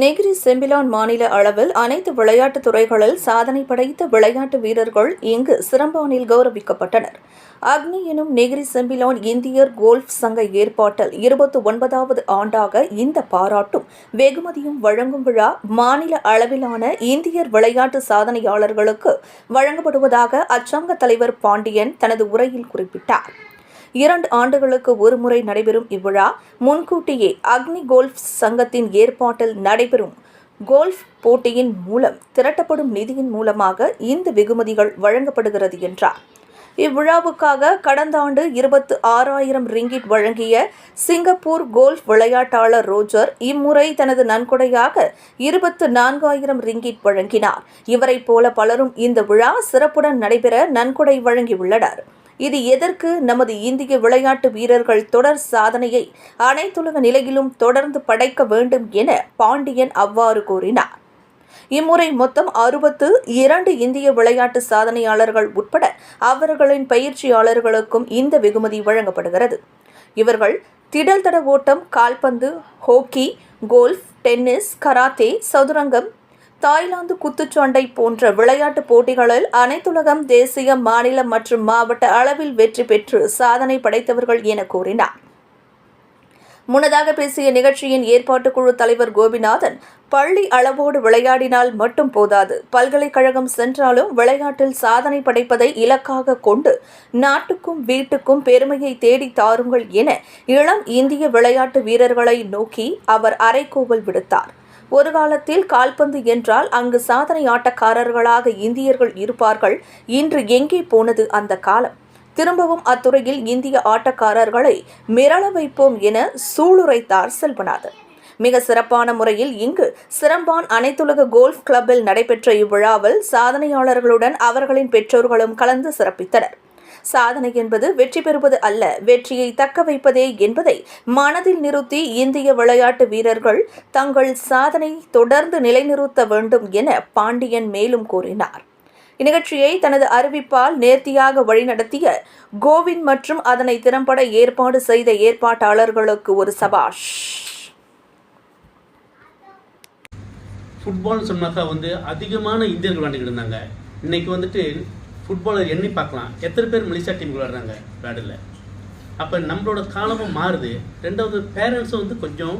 Negeri Sembilan மாநில அளவில் அனைத்து விளையாட்டுத் துறைகளில் சாதனை படைத்த விளையாட்டு வீரர்கள் இங்கு சிறம்பானில் கௌரவிக்கப்பட்டனர். அக்னி எனும் நெகிரி செம்பிலான் இந்தியர் கோல்ஃப் சங்க ஏற்பாட்டில் இருபத்தி ஒன்பதாவது ஆண்டாக இந்த பாராட்டும் வெகுமதியும் வழங்கும் விழா மாநில அளவிலான இந்தியர் விளையாட்டு சாதனையாளர்களுக்கு வழங்கப்படுவதாக அச்சங்க தலைவர் பாண்டியன் தனது உரையில் குறிப்பிட்டார். இரண்டு ஆண்டுகளுக்கு ஒருமுறை நடைபெறும் இவ்விழா. முன்கூட்டியே அக்னி கோல்ஃப் சங்கத்தின் ஏற்பாட்டில் நடைபெறும். கோல்ஃப் போட்டியின் மூலம் திரட்டப்படும் நிதியின் மூலமாக இந்த வெகுமதிகள் வழங்கப்படுகிறது என்றார். இவ்விழாவுக்காக கடந்த ஆண்டு இருபத்து ஆறாயிரம் ரிங்கிட் வழங்கிய சிங்கப்பூர் கோல்ஃப் விளையாட்டாளர் ரோஜர் இம்முறை தனது நன்கொடையாக இருபத்து நான்காயிரம் ரிங்கிட் வழங்கினார். இவரைப் போல பலரும் இந்த விழா சிறப்புடன் நடைபெற நன்கொடை வழங்கியுள்ளனர். இது எதற்கு? நமது இந்திய விளையாட்டு வீரர்கள் தொடர் சாதனையை அனைத்துலக நிலையிலும் தொடர்ந்து படைக்க வேண்டும் என பாண்டியன் அவ்வாறு கூறினார். இம்முறை மொத்தம் அறுபத்து இரண்டு இந்திய விளையாட்டு சாதனையாளர்கள் உட்பட அவர்களின் பயிற்சியாளர்களுக்கும் இந்த வெகுமதி வழங்கப்படுகிறது. இவர்கள் திடல் தட ஓட்டம் கால்பந்து hockey golf tennis karate Thailand Thailand குத்துச்சண்டை போன்ற விளையாட்டுப் போட்டிகளில் அனைத்துலகம் தேசிய மாநில மற்றும் மாவட்ட அளவில் வெற்றி பெற்று சாதனை படைத்தவர்கள் என கூறினார். முன்னதாக பேசிய நிகழ்ச்சியின் ஏற்பாட்டுக்குழு தலைவர் கோபிநாதன் பள்ளி அளவோடு விளையாடினால் மட்டும் போதாது பல்கலைக்கழகம் சென்றாலும் விளையாட்டில் சாதனை படைப்பதை இலக்காக கொண்டு நாட்டுக்கும் வீட்டுக்கும் பெருமையை தேடி தாருங்கள் என இளம் இந்திய விளையாட்டு வீரர்களை நோக்கி அவர் அறைகூவல் விடுத்தார். ஒரு காலத்தில் கால்பந்து என்றால் அங்கு சாதனை ஆட்டக்காரர்களாக இந்தியர்கள் இருப்பார்கள். இன்று எங்கே போனது அந்த காலம்? திரும்பவும் அத்துறையில் இந்திய ஆட்டக்காரர்களை மிரள வைப்போம் என சூளுரைத்தார் செல்வநாதன் மிக சிறப்பான முறையில் இங்கு சிறம்பான் அனைத்துலக கோல்ஃப் கிளப்பில் நடைபெற்ற இவ்விழாவில் சாதனையாளர்களுடன் அவர்களின் பெற்றோர்களும் கலந்து சிறப்பித்தனர். சாதனை என்பது வெற்றி பெறுவது அல்ல. வெற்றியை தக்க வைப்பதே என்பதை மனதில் நிறுத்தி இந்திய விளையாட்டு வீரர்கள் தங்கள் சாதனை தொடர்ந்து நிலைநிறுத்த வேண்டும் என பாண்டியன் மேலும் கூறினார். இந்நிகழ்ச்சியை தனது அறிவிப்பால் நேர்த்தியாக வழிநடத்திய கோவிந்த் மற்றும் அதனை திறம்பட ஏற்பாடு செய்த ஏற்பாட்டாளர்களுக்கு ஒரு சபாஷ். ஃபுட்பால்னு சொன்னாக்கா வந்து அதிகமான இந்தியர்கள் விளையாண்டுக்கிட்டு இருந்தாங்க. இன்னைக்கு வந்துட்டு ஃபுட்பாலர் எண்ணி பார்க்கலாம். எத்தனை பேர் மலேசியா டீம் விளாடுறாங்க விளையாடல. அப்போ நம்மளோட காலமும் மாறுது. ரெண்டாவது பேரண்ட்ஸும் வந்து கொஞ்சம்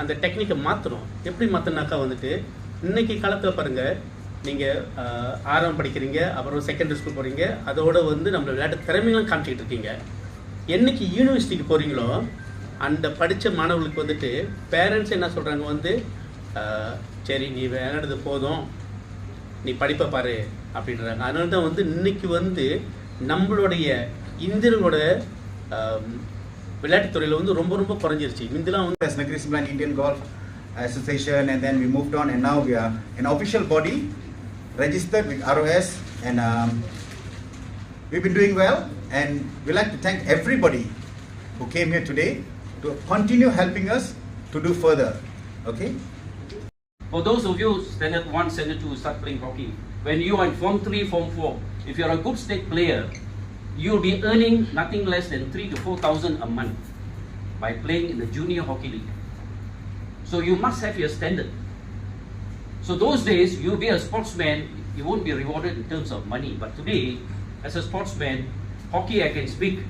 அந்த டெக்னிக்கை மாற்றணும் எப்படி மாற்றினாக்கா வந்துட்டு இன்னைக்கு காலத்தில் பாருங்கள் நீங்கள் ஆறாம் படிக்கிறீங்க அப்புறம் செகண்டரி ஸ்கூல் போகிறீங்க அதோட வந்து நம்ம விளையாட்டு திறமைகளும் காமிச்சிக்கிட்டு இருக்கீங்க. என்னைக்கு யூனிவர்சிட்டிக்கு போகிறீங்களோ அந்த படித்த மாணவர்களுக்கு வந்துட்டு பேரண்ட்ஸ் என்ன சொல்கிறாங்க வந்து சரி நீ விளையாடுறது போதும். நீ படிப்பை பாரு அப்படின்றாங்க அதனால தான் வந்து இன்னைக்கு வந்து நம்மளுடைய இந்தியர்களோட விளையாட்டு துறையில் வந்து ரொம்ப ரொம்ப குறைஞ்சிருச்சு முந்திலாம் வந்து நகரிஸ் plan Indian golf association and then we move down and now an official body register with ROS and um, we've been doing well and we'd like to thank everybody who came here to to continue helping us to do further For those of you standard 1, standard 2 start playing hockey, when you are in Form 3, Form 4, if you are a good state player, you will be earning nothing less than 3 to 4,000 a month by playing in the junior hockey league. So you must have your standard. So those days, you'll be a sportsman, you won't be rewarded in terms of money. But today, as a sportsman, hockey I can speak.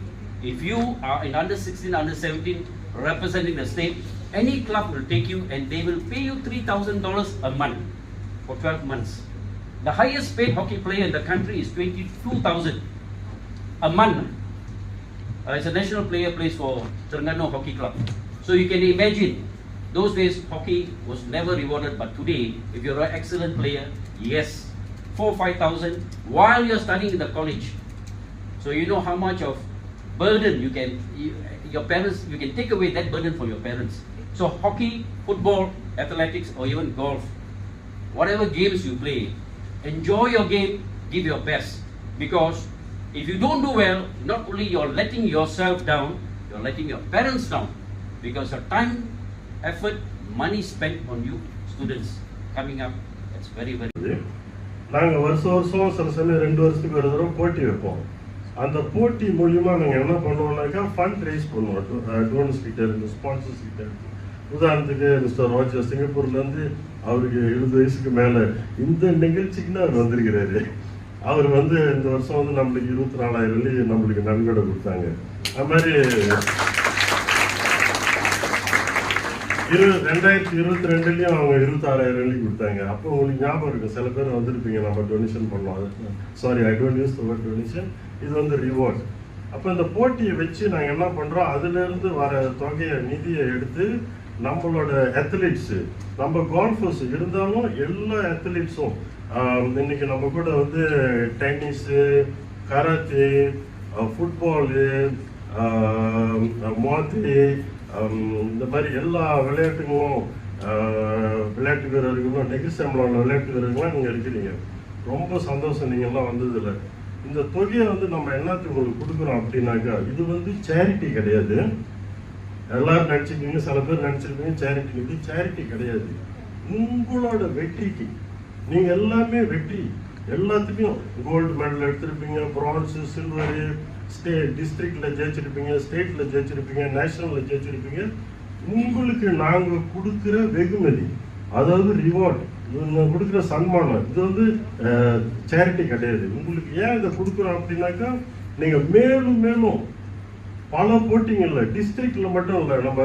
If you are in under 16, under 17, representing the state, any club will take you and they will pay you $3,000 a month for 12 months. The highest paid hockey player in the country is 22,000 a month. Uh, it's a national player plays for Terengganu Hockey Club. So you can imagine, those days hockey was never rewarded, but today, if you're an excellent player, yes, four five thousand while you're studying in the college. So you know how much of burden you can, you, your parents, you can take away that burden from your parents. So hockey, football, athletics, or even golf, whatever games you play, enjoy your game, give your best. Because if you don't do well, not only you're letting yourself down, you're letting your parents down. Because your time, effort, money spent on you, students coming up, that's very, very நாங்கள் வருஷம் வருஷம் சில சமயம் ரெண்டு வருஷத்துக்கு ஒரு தடவை போட்டி வைப்போம் அந்த போட்டி மூலியமா நாங்கள் என்ன பண்ணுவோம்னாக்கா ஃபண்ட் ரைஸ் பண்ணுவோம் டோனர்ஸ் கிட்ட இருந்து ஸ்பான்சர்ஸ் கிட்ட இருந்து உதாரணத்துக்கு மிஸ்டர் ரோஜர் சிங்கப்பூர்ல இருந்து அவருக்கு எழுபது வயசுக்கு மேல இந்த நிகழ்ச்சிக்குன்னு அவர் வந்திருக்கிறாரு. அவர் வந்து இந்த வருஷம் வந்து நம்மளுக்கு இருபத்தி நாலாயிரம் வெள்ளி நம்மளுக்கு நன்கொடை கொடுத்தாங்க. அது மாதிரி இரு ரெண்டாயிரத்தி இருபத்தி ரெண்டுலேயும் அவங்க இருபத்தாறாயிரம் வெள்ளி கொடுத்தாங்க. அப்போ உங்களுக்கு ஞாபகம் இருக்கும். சில பேர் வந்திருப்பீங்க நம்ம டொனேஷன் பண்ணோம். Sorry I don't use the word donation இது வந்து ரிவார்ட் அப்போ இந்த போட்டியை வச்சு நாங்கள் என்ன பண்ணுறோம் அதுலேருந்து வர தொகையை நிதியை எடுத்து நம்மளோட அத்லீட்ஸு நம்ம கால்ஃபர்ஸ் இருந்தாலும் எல்லா அத்லீட்ஸும் இன்னைக்கு நம்ம கூட வந்து டென்னிஸு கராத்தே ஃபுட்பாலு மாத்தி இந்த மாதிரி எல்லா விளையாட்டுகளும் விளையாட்டு வீரர்களும் நெகிசம்லான விளையாட்டு வீரர்களும் நீங்கள் இருக்கிறீங்க. ரொம்ப சந்தோஷம் நீங்கள்லாம் வந்ததில்லை. இந்த தொகையை வந்து நம்ம என்னத்துக்கு உங்களுக்கு கொடுக்குறோம் அப்படின்னாக்கா இது வந்து சேரிட்டி கிடையாது. எல்லாரும் நினச்சிருக்கீங்க சில பேர் நினச்சிருப்பீங்க சேரிட்டி நிதி சேரிட்டி கிடையாது. உங்களோட வெற்றிக்கு நீங்க எல்லாமே வெற்றி. எல்லாத்துலேயும் கோல்டு மெடல் எடுத்திருப்பீங்க ப்ரான்ஸு சில்வரு ஸ்டே டிஸ்ட்ரிக்ட்ல ஜெயிச்சிருப்பீங்க ஸ்டேட்ல ஜெயிச்சிருப்பீங்க நேஷனல்ல ஜெயிச்சிருப்பீங்க. உங்களுக்கு நாங்கள் கொடுக்குற வெகுமதி அதாவது ரிவார்ட் கொடுக்குற சன்மானம் இது வந்து சேரிட்டி கிடையாது. உங்களுக்கு ஏன் இதை கொடுக்குறோம் அப்படின்னாக்கா நீங்க மேலும் மேலும் பல போட்டிங்கள்ல டிஸ்ட்ரிக்ட்ல மட்டும் இல்லை நம்ம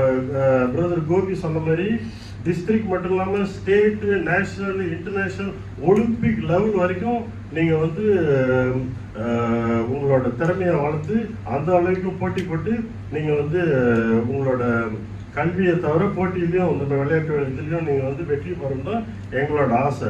பிரதர் கோபி சொன்ன மாதிரி டிஸ்ட்ரிக்ட் மட்டும் இல்லாம state national international Olympic level வரைக்கும் நீங்க வந்து உங்களோட திறமையை வளர்த்து அந்த அளவுக்கு போட்டி போட்டு நீங்க வந்து உங்களோட கல்வியை தவிர போட்டியிலையும் இந்த விளையாட்டு இதுலயும் நீங்க வந்து வெற்றி பெறணும் எங்களோட ஆசை.